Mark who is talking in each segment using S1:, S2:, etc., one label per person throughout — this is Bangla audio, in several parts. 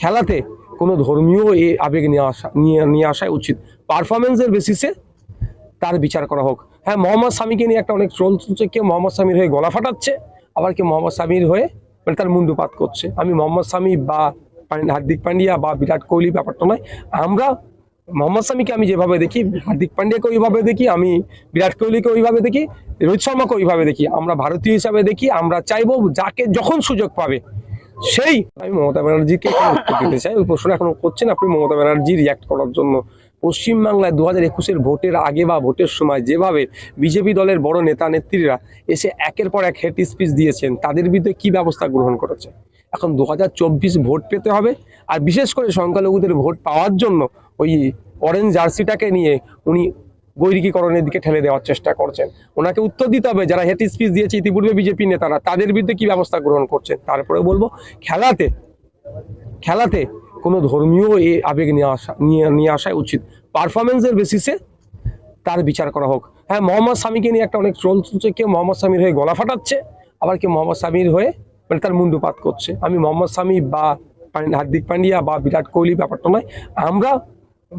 S1: খেলাতে কোনো ধর্মীয় এ আবেগ নিয়ে আসা, নিয়ে নিয়ে আসা উচিত। পারফরমেন্সের বেসিসে তার বিচার করা হোক। হ্যাঁ মোহাম্মদ স্বামীকে নিয়ে একটা অনেক ট্রোল চলছে কেউ মোহাম্মদ স্বামীর হয়ে গলা ফাটাচ্ছে, আবার কেউ মোহাম্মদ স্বামীর হয়ে মানে তার মুন্ডুপাত করছে। আমি মোহাম্মদ স্বামী বা হার্দিক পান্ডিয়া বা বিরাট কোহলি ব্যাপারটা নয়, আমরা মোহাম্মদ স্বামীকে আমি যেভাবে দেখি, হার্দিক পান্ডিয়াকে ওইভাবে দেখি, আমি বিরাট কোহলিকে ওইভাবে দেখি, রোহিত শর্মাকে ওইভাবে দেখি, আমরা ভারতীয় হিসাবে দেখি, আমরা চাইব যাকে যখন সুযোগ পাবে সেই, আমি মমতা ব্যানার্জিকে উত্তর দিতে চাই। ওই প্রশ্ন এখন করছেন আপনি মমতা ব্যানার্জি রিয়াক্ট করার জন্য। পশ্চিমবাংলায় দু হাজার একুশের ভোটের আগে বা ভোটের সময় যেভাবে বিজেপি দলের বড় নেতা নেত্রীরা এসে একের পর এক হেড স্পিচ দিয়েছেন, তাদের বিরুদ্ধে কি ব্যবস্থা গ্রহণ করেছে? এখন দু হাজার চব্বিশ ভোট পেতে হবে, আর বিশেষ করে সংখ্যালঘুদের ভোট পাওয়ার জন্য ওই অরেঞ্জ জার্সিটাকে নিয়ে উনি গৈরিকীকরণের দিকে ঠেলে দেওয়ার চেষ্টা করছেন। ওনাকে উত্তর দিতে হবে, যারা হেড স্পিচ দিয়েছে ইতিপূর্বে বিজেপি নেতারা, তাদের বিরুদ্ধে কি ব্যবস্থা গ্রহণ করছেন? তারপরে বলব, খেলাতে খেলাতে কোনো ধর্মীয় এ আবেগ নিয়ে আসা, নিয়ে নিয়ে আসা উচিত। পারফরমেন্সের বেসিসে তার বিচার করা হোক। হ্যাঁ মোহাম্মদ স্বামীকে নিয়ে একটা অনেক ট্রোল চলছে কেউ মোহাম্মদ স্বামীর হয়ে গলা ফাটাচ্ছে, আবার কেউ মোহাম্মদ স্বামীর হয়ে মানে তার মুন্ডুপাত করছে। আমি মোহাম্মদ স্বামী বা হার্দিক পান্ডিয়া বা বিরাট কোহলি, ব্যাপারটা নয়, আমরা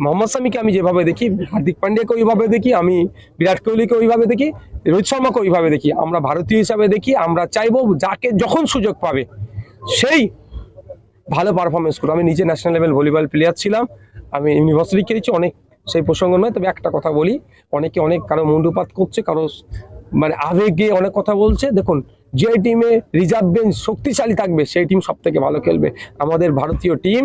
S1: মোহাম্মদ স্বামীকে আমি যেভাবে দেখি, হার্দিক পান্ডিয়াকে ওইভাবে দেখি, আমি বিরাট কোহলিকে ওইভাবে দেখি, রোহিত শর্মাকে ওইভাবে দেখি। আমরা ভারতীয় হিসাবে দেখি, আমরা চাইব যাকে যখন সুযোগ পাবে, সেই ভালো পারফরমেন্স করব আমি নিজে ন্যাশনাল লেভেল ভলিবল প্লেয়ার ছিলাম, আমি ইউনিভার্সিটি খেলেছি, অনেক সেই প্রসঙ্গ নয়, তবে একটা কথা বলি, অনেকে অনেক কারও মুন্ডুপাত করছে, কারও মানে আবেগে অনেক কথা বলছে। দেখুন, যে টিমে রিজার্ভ বেঞ্চ শক্তিশালী থাকবে, সেই টিম সব থেকে ভালো খেলবে। আমাদের ভারতীয় টিম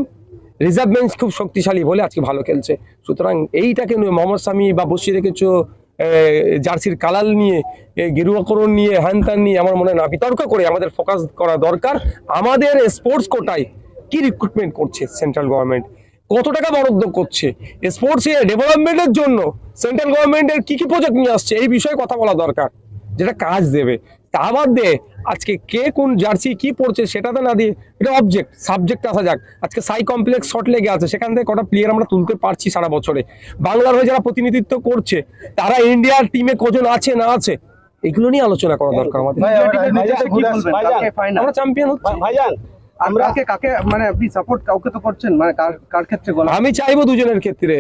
S1: রিজার্ভ বেঞ্চ খুব শক্তিশালী বলে আজকে ভালো খেলছে। সুতরাং এইটাকে মোহাম্মদ শামি বা বসিয়ে রেখেছো জার্সির কালাল নিয়ে গেরুয়াকরণ নিয়ে হ্যান ত্যান নিয়ে আমার মনে না, বিতর্ক করে আমাদের ফোকাস করা দরকার। আমাদের স্পোর্টস কোটায় কি রিক্রুটমেন্ট করছে সেন্ট্রাল গভর্নমেন্ট কত টাকা বরাদ্দ করছে? স্পোর্টস ডেভেলপমেন্টের জন্য সেন্ট্রাল গভর্নমেন্টের কি কি প্রজেক্ট নিয়ে আসছে? এই বিষয়ে কথা বলা দরকার। যেটা কাজ দেবে। তা বাদ দিয়ে আজকে কে কোন জার্সি কি পড়ছে সেটাতে না দিয়ে এটা অবজেক্ট সাবজেক্ট আসা যাক আজকে সাই কমপ্লেক্স শর্ট লেগে আছে সেখান থেকে কটা প্লেয়ার আমরা তুলতে পারছি সারা বছরে বাংলার হয়ে যারা প্রতিনিধিত্ব করছে তারা ইন্ডিয়ার টিমে কজন আছে না আছে এগুলো নিয়ে আলোচনা করা দরকার আমাদের চ্যাম্পিয়ন হচ্ছে
S2: আমরা কাকে মানে আপনি সাপোর্ট কাউকে তো করছেন? মানে কার কার ক্ষেত্রে গলা?
S1: আমি চাইব দুজনের ক্ষেত্রে।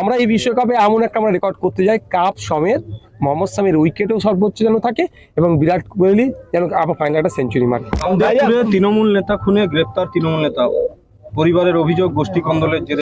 S1: আমরা এই বিশ্বকাপে এমন একটা আমরা রেকর্ড করতে যাই কাপ সমেত মোহাম্মদ সামির উইকেটও সর্বোচ্চ যেন থাকে এবং বিরাট কোহলি যেন আবার ফাইনাল একটা সেঞ্চুরি মারে।
S3: তৃণমূল নেতা খুনে গ্রেপ্তার তৃণমূল নেতা। পরিবারের অভিযোগ গোষ্ঠী কন্দলের